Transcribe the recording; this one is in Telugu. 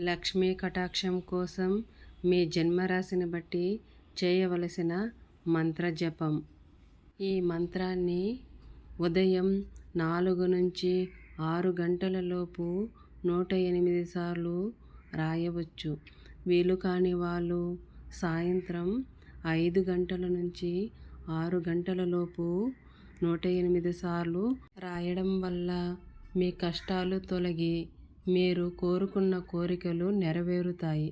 లక్ష్మీ కటాక్షం కోసం మీ జన్మరాశిని బట్టి చేయవలసిన మంత్ర జపం. ఈ మంత్రాన్ని ఉదయం నాలుగు నుంచి ఆరు గంటలలోపు నూట ఎనిమిది సార్లు రాయవచ్చు. వీలు కాని వాళ్ళు సాయంత్రం ఐదు గంటల నుంచి ఆరు గంటలలోపు నూట ఎనిమిది సార్లు రాయడం వల్ల మీ కష్టాలు తొలగి మీరు కోరుకున్న కోరికలు నెరవేరుతాయి.